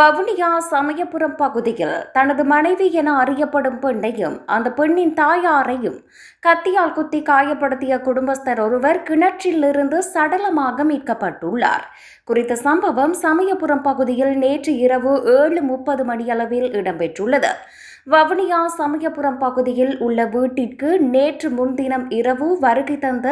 வவுனியா சமயபுரம் பகுதியில் தனது மனைவி என அறியப்படும் பெண்ணையும் அந்த பெண்ணின் தாயாரையும் கத்தியால் குத்தி காயப்படுத்திய குடும்பஸ்தர் ஒருவர் கிணற்றிலிருந்து சடலமாக மீட்கப்பட்டுள்ளார். குறித்த சம்பவம் சமயபுரம் பகுதியில் நேற்று இரவு ஏழு முப்பது மணியளவில் இடம்பெற்றுள்ளது. வவுனியா சமயபுரம் பகுதியில் உள்ள வீட்டிற்கு நேற்று முன்தினம் இரவு வருகை தந்த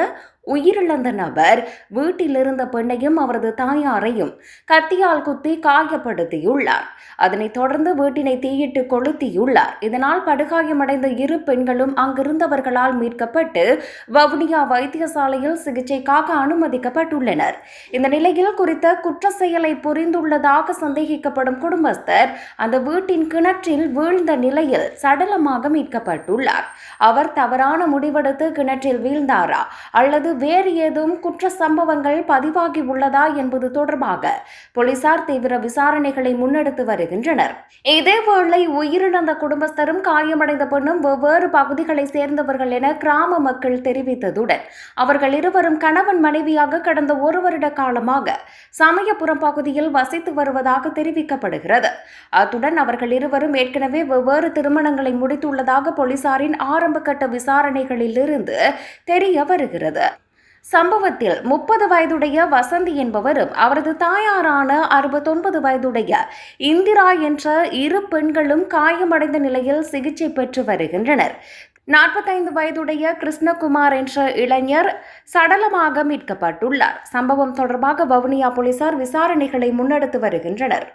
உயிரிழந்த நபர். வீட்டில் இருந்த பெண்ணையும் அவரது தாயாரையும் கத்தியால் குத்தி காயப்படுத்தியுள்ளார். அதனைத் தொடர்ந்து வீட்டினை தீயிட்டு கொளுத்தியுள்ளார். இதனால் படுகாயமடைந்த இரு பெண்களும் அங்கிருந்தவர்களால் மீட்கப்பட்டு வவுனியா வைத்தியசாலையில் சிகிச்சைக்காக அனுமதிக்கப்பட்டுள்ளனர். இந்த நிலையில் குறித்த குற்ற செயலை புரிந்துள்ளதாக சந்தேகிக்கப்படும் குடும்பஸ்தர் அந்த வீட்டின் கிணற்றில் வீழ்ந்த நிலையில் சடலமாக மீட்கப்பட்டுள்ளார். அவர் தவறான முடிவெடுத்து கிணற்றில் வீழ்ந்தாரா? அல்லது வேறு ஏதும் குற்ற சம்பவங்கள் பதிவாகி உள்ளதா என்பது தொடர்பாக போலீசார் தீவிர விசாரணைகளை முன்னெடுத்து வருகின்றனர். இதேவேளை உயிரிழந்த குடும்பஸ்தரும் காயமடைந்த பெண்ணும் வெவ்வேறு பகுதிகளை சேர்ந்தவர்கள் என கிராம மக்கள் தெரிவித்ததுடன் அவர்கள் இருவரும் கணவன் மனைவியாக கடந்த ஒரு வருட காலமாக சமயபுரம் பகுதியில் வசித்து வருவதாக தெரிவிக்கப்படுகிறது. அத்துடன் அவர்கள் இருவரும் ஏற்கனவே வெவ்வேறு திருமணங்களை முடித்துள்ளதாக போலீசாரின் ஆரம்பகட்ட விசாரணைகளிலிருந்து தெரிய வருகிறது. சம்பவத்தில் முப்பது வயதுடைய வசந்தி என்பவரும் அவரது தாயாரான அறுபத்தொன்பது வயதுடைய இந்திரா என்ற இரு பெண்களும் காயமடைந்த நிலையில் சிகிச்சை பெற்று வருகின்றனர். நாற்பத்தைந்து வயதுடைய கிருஷ்ணகுமார் என்ற இளைஞர் சடலமாக மீட்கப்பட்டுள்ளார். சம்பவம் தொடர்பாக வவுனியா போலீசார் விசாரணைகளை முன்னெடுத்து வருகின்றனர்.